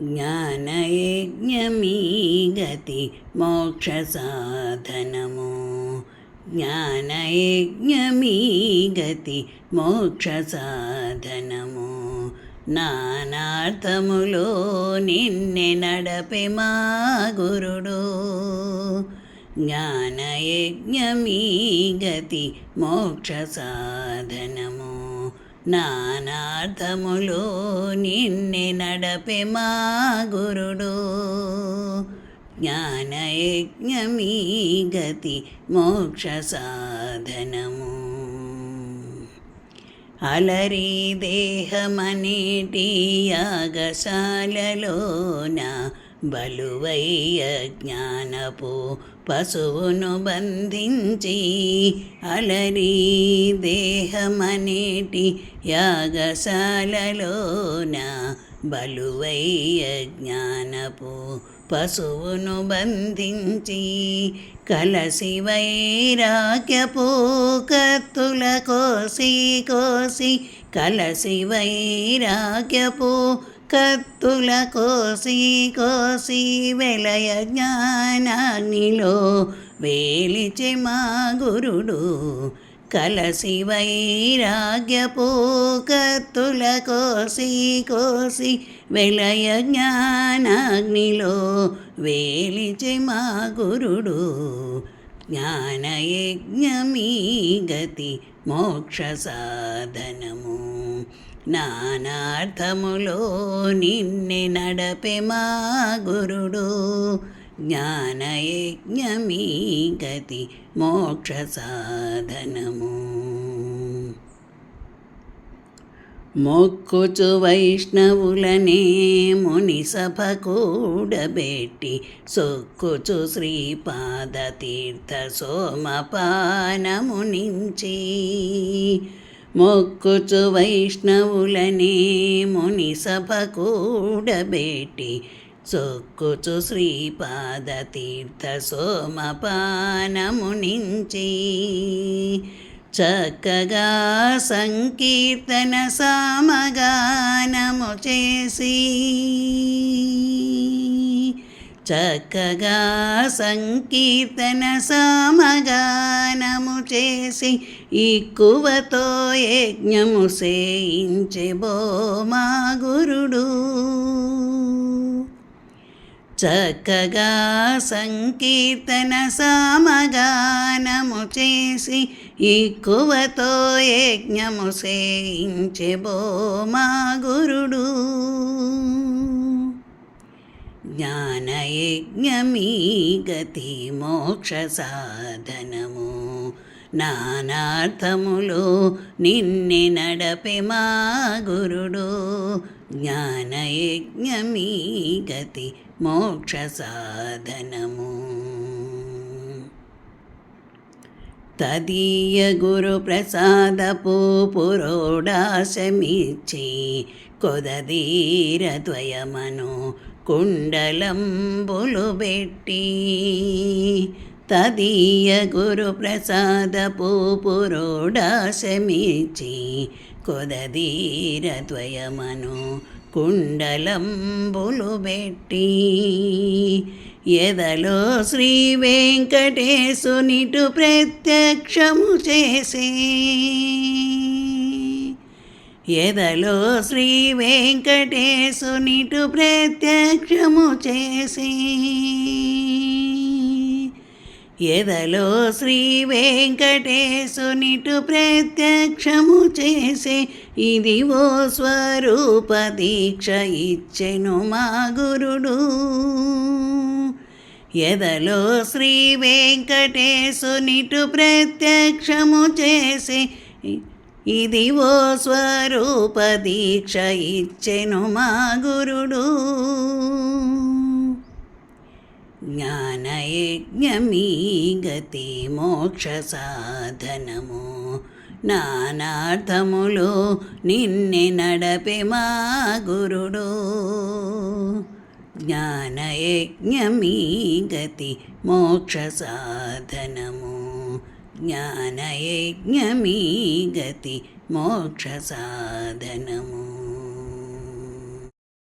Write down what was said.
జ్ఞానయజ్ఞమీ గతి మోక్ష సాధనము జ్ఞానయజ్ఞమీ గతి మోక్ష సాధనము నానార్థములో నిన్నె నడపే మా గురుడు. జ్ఞానయజ్ఞమీ గతి మోక్ష సాధనము నానార్థములు నిన్నే నడపే మా గురుడు. జ్ఞానయజ్ఞమీ గతి మోక్ష సాధనము. అలరి దేహమనేటి యాగశాలలోనా బలువయ్య జ్ఞానపు పశువును బంధించి అలరి దేహమనేటి యాగశాలలోన బలువయ్య జ్ఞానపు పశువును బంధించి కలసి వైరాగ్యపు కత్తుల కోసి కోసి కలసి వైరాగ్యపు కత్తుల కోసి కోసి వెలయ జ్ఞానానిలో వేలిచె మా గురుడు. కలసి వైరాగ్యపు కత్తుల కోసి కోసి వెలయ జ్ఞానాగ్నిలో వేలిచె మా గురుడు. జ్ఞానయజ్ఞమీ గతి మోక్ష సాధనము. నానార్థములో నిన్నె నడపే మా గురుడు. జ్ఞానయజ్ఞమీ గతి మోక్ష సాధనము. మొక్కుచు వైష్ణవులనే ముని సభ కూడబెట్టి సొక్కుచు శ్రీపాద తీర్థ సోమపానము నుంచి మొక్కుచు వైష్ణవులనే ముని సభ కూడబెట్టి సొక్కుచు శ్రీపాద తీర్థ సోమపానము నుంచి. చక్కగా సంకీర్తన సామగానము చేసి. చక్కగా సంకీర్తన సామగానము చేసి ఇక్కువతో యజ్ఞము సేయించే మా గురుడు చక్కగా సంకీర్తన సామగానము చేసి ఎక్కువతో యజ్ఞము సేయించే మా గురుడు యజ్ఞమీ గతి మోక్ష సాధనము నానార్థములు నిన్నె నడపే మా గురుడు. జ్ఞానయజ్ఞమీ గతి మోక్ష సాధనము తదీయ గురు ప్రసాదపు పురోడాశమిచ్చి కొదదీర ద్వయమను కుండలంబులు పెట్టి తదీయ గురు ప్రసాద పూపురోడాశమిచి కొదదీర ద్వయమను కుండలంబులు పెట్టి ఎదలో శ్రీ వెంకటేశునిటు ప్రత్యక్షము చేసే ఎదలో శ్రీ వెంకటేశునిటు ప్రత్యక్షము చేసి. ఎదలో శ్రీ వెంకటేశునిటు ప్రత్యక్షము చేసే ఇది ఓ స్వరూప దీక్ష ఇచ్చెను మా గురుడు. ఎదలో శ్రీ వెంకటేశునిటు ప్రత్యక్షము చేసి ఇది ఓ స్వరూప దీక్ష ఇచ్చెను మా గురుడు. జ్ఞానయజ్ఞమీ గతి మోక్ష సాధనము. నానార్థములు నిన్నె నడపే మా గురుడు. జ్ఞానయజ్ఞమీ గతి మోక్ష సాధనము. జ్ఞానయజ్ఞమీ గతి మోక్ష సాధనము